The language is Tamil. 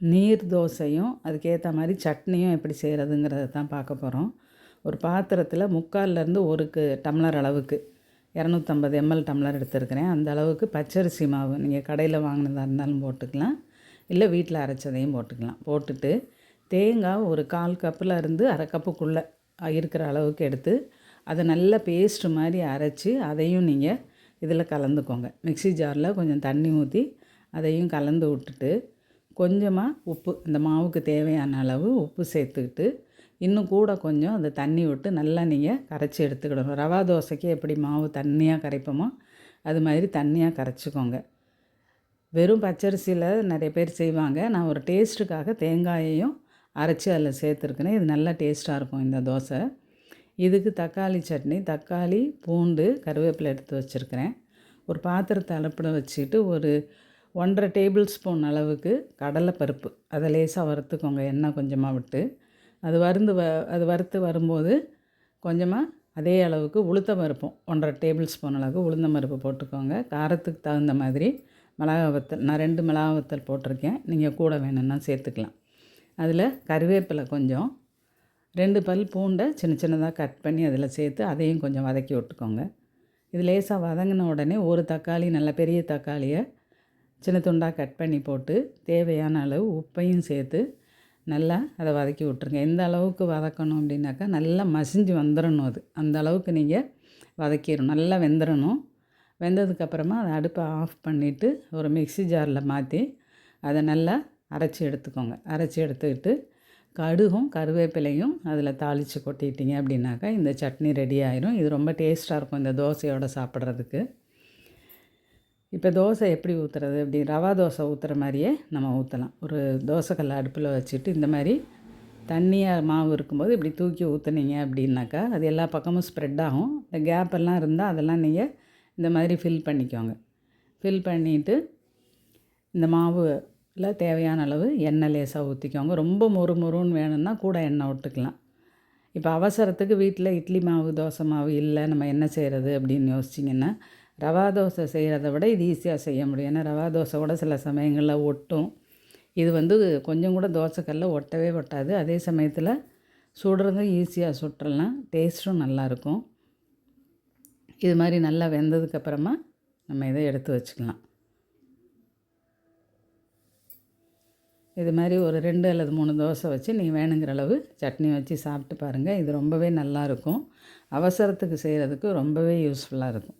நீர் தோசையும் அதுக்கேற்ற மாதிரி சட்னியும் எப்படி செய்கிறதுங்கிறத தான் பார்க்க போகிறோம் ஒரு பாத்திரத்தில் முக்கால்லேருந்து ஒரு டம்ளர் அளவுக்கு இரநூத்தம்பது எம்எல் டம்ளர் எடுத்துருக்கிறேன். அந்த அளவுக்கு பச்சரிசி மாவு நீங்கள் கடையில் வாங்கினதாக இருந்தாலும் போட்டுக்கலாம். இல்லை வீட்டில் அரைச்சதையும் போட்டுக்கலாம். போட்டுட்டு தேங்காய் ஒரு கால் கப்பில் இருந்து அரை கப்புக்குள்ளே இருக்கிற அளவுக்கு எடுத்து அதை நல்ல பேஸ்ட்டு மாதிரி அரைச்சி அதையும் நீங்கள் இதில் கலந்துக்கோங்க. மிக்ஸி ஜாரில் கொஞ்சம் தண்ணி ஊற்றி அதையும் கலந்து விட்டுட்டு கொஞ்சமாக உப்பு இந்த மாவுக்கு தேவையான அளவு உப்பு சேர்த்துக்கிட்டு இன்னும் கூட கொஞ்சம் அந்த தண்ணி விட்டு நல்லா நீங்கள் கரைச்சி எடுத்துக்கிடணும். ரவா தோசைக்கு எப்படி மாவு தண்ணியாக கரைப்போமோ அது மாதிரி தண்ணியாக கரைச்சிக்கோங்க. வெறும் பச்சரிசியில் நிறைய பேர் செய்வாங்க. நான் ஒரு டேஸ்ட்டுக்காக தேங்காயையும் அரைச்சி அதில் சேர்த்துருக்கேன் இது நல்லா டேஸ்ட்டாக இருக்கும் இந்த தோசை. இதுக்கு தக்காளி சட்னி தக்காளி பூண்டு கருவேப்பிலை எடுத்து வச்சுருக்கிறேன். ஒரு பாத்திரத்தை அளப்பிட வச்சுக்கிட்டு ஒரு ஒன்றரை டேபிள் ஸ்பூன் அளவுக்கு கடலைப்பருப்பு. அதை லேசாக வறுத்துக்கோங்க எண்ணெய் கொஞ்சமாக விட்டு. அது வறுந்து வ அது வறுத்து வரும்போது கொஞ்சமாக அதே அளவுக்கு உளுத்த பருப்பும் ஒன்றரை டேபிள் ஸ்பூன் அளவுக்கு உளுந்த பருப்பு போட்டுக்கோங்க. காரத்துக்கு தகுந்த மாதிரி மிளகா வத்தல் நான் ரெண்டு மிளகா வத்தல் போட்டிருக்கேன். நீங்கள் கூட வேணும்னா சேர்த்துக்கலாம். அதில் கருவேப்பிலை கொஞ்சம் ரெண்டு பல் பூண்டை சின்ன சின்னதாக கட் பண்ணி அதில் சேர்த்து அதையும் கொஞ்சம் வதக்கி விட்டுக்கோங்க. இது லேசாக வதங்கின உடனே ஒரு தக்காளி நல்ல பெரிய தக்காளியை சின்ன துண்டாக கட் பண்ணி போட்டு தேவையான அளவு உப்பையும் சேர்த்து நல்லா அதை வதக்கி விட்ருங்க எந்த அளவுக்கு வதக்கணும் அப்படின்னாக்கா நல்லா மசிஞ்சு வந்துடணும் அது. அந்த அளவுக்கு நீங்கள் வதக்கிடணும் நல்லா வெந்துடணும் வெந்ததுக்கப்புறமா அதை அடுப்பை ஆஃப் பண்ணிவிட்டு ஒரு மிக்ஸி ஜாரில் மாற்றி அதை நல்லா அரைச்சி எடுத்துக்கோங்க. அரைச்சி எடுத்துக்கிட்டு கடுகும் கருவேப்பிலையும் அதில் தாளித்து கொட்டிட்டீங்க அப்படின்னாக்கா இந்த சட்னி ரெடி ஆயிரும். இது ரொம்ப டேஸ்ட்டாக இருக்கும் இந்த தோசையோடு சாப்பிட்றதுக்கு. இப்போ தோசை எப்படி ஊற்றுறது அப்படி ரவா தோசை ஊற்றுற மாதிரியே நம்ம ஊற்றலாம் ஒரு தோசைக்கல் அடுப்பில் வச்சுட்டு இந்த மாதிரி தண்ணியாக மாவு இருக்கும்போது இப்படி தூக்கி ஊற்றுனீங்க அப்படின்னாக்கா அது எல்லா பக்கமும் ஸ்ப்ரெட் ஆகும். இந்த கேப் எல்லாம் இருந்தால் அதெல்லாம் நீங்கள் இந்த மாதிரி ஃபில் பண்ணிக்கோங்க. ஃபில் பண்ணிவிட்டு இந்த மாவில் தேவையான அளவு எண்ணெய் லேசாக ஊற்றிக்கோங்க ரொம்ப மொறு மொறுன்னு வேணும்னா கூட எண்ணெய் விட்டுக்கலாம். இப்போ அவசரத்துக்கு வீட்டில் இட்லி மாவு தோசை மாவு இல்லை நம்ம என்ன செய்கிறது அப்படின்னு யோசிச்சிங்கன்னா ரவா தோசை செய்கிறத விட இது ஈஸியாக செய்ய முடியும். ஏன்னா ரவா தோசை கூட சில சமயங்களில் ஒட்டும். இது வந்து கொஞ்சம் கூட தோசைக்கல்ல ஒட்டவே ஒட்டாது. அதே சமயத்தில் சுடுறதும் ஈஸியாக சுட்டுடலாம் டேஸ்ட்டும் நல்லாயிருக்கும் இது மாதிரி நல்லா வெந்ததுக்கப்புறமா நம்ம இதை எடுத்து வச்சுக்கலாம். இது மாதிரி ஒரு ரெண்டு அல்லது மூணு தோசை வச்சு நீங்கள் வேணுங்கிற அளவு சட்னி வச்சு சாப்பிட்டு பாருங்கள் இது ரொம்பவே நல்லாயிருக்கும் அவசரத்துக்கு செய்கிறதுக்கு ரொம்பவே யூஸ்ஃபுல்லாக இருக்கும்.